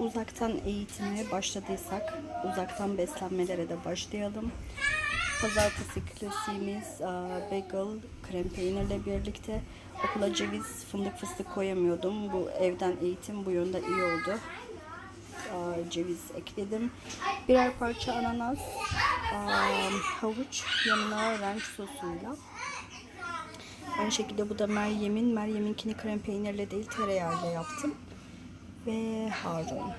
uzaktan eğitime başladıysak uzaktan beslenmelere de başlayalım. Pazartesi klasiğimiz bagel, krem peynirle birlikte okula ceviz, fındık fıstık koyamıyordum. Bu evden eğitim bu yönde iyi oldu. Ceviz ekledim. Birer parça ananas, havuç yanına ranch sosuyla. Aynı şekilde bu da Meryem'in. Meryem'inkini krem peynirle değil tereyağıyla yaptım. Ve Harun.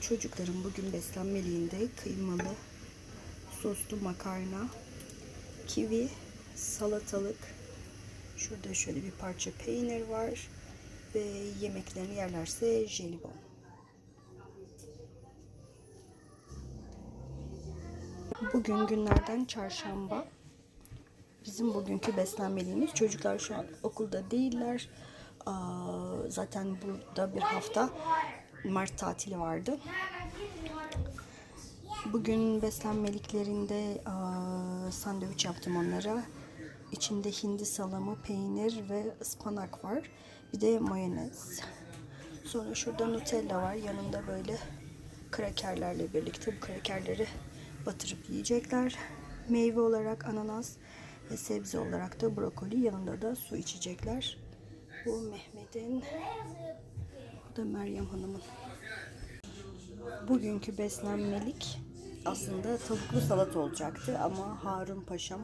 Çocukların bugün beslenmeliğinde kıymalı, soslu makarna, kivi, salatalık, şurada şöyle bir parça peynir var ve yemeklerini yerlerse jelibon. Bugün günlerden çarşamba. Bizim bugünkü beslenmeliğimiz çocuklar şu an okulda değiller. Zaten burada bir hafta Mart tatili vardı. Bugün beslenmeliklerinde sandviç yaptım onlara. İçinde hindi salamı, peynir ve ıspanak var. Bir de mayonez. Sonra şurada Nutella var. Yanında böyle krakerlerle birlikte bu krakerleri batırıp yiyecekler. Meyve olarak ananas ve sebze olarak da brokoli. Yanında da su içecekler. Bu Mehmet'in, bu da Meryem Hanım'ın. Bugünkü beslenmelik aslında tavuklu salat olacaktı ama Harun Paşam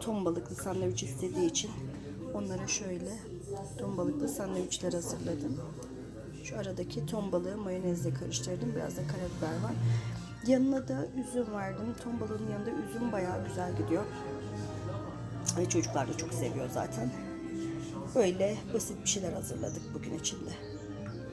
ton balıklı sandviç istediği için onlara şöyle ton balıklı sandviçler hazırladım. Şu aradaki ton balığı mayonezle karıştırdım. Biraz da karabiber var. Yanına da üzüm verdim. Ton balığının yanında üzüm bayağı güzel gidiyor. Ve çocuklar da çok seviyor zaten. Böyle basit bir şeyler hazırladık bugün içinde.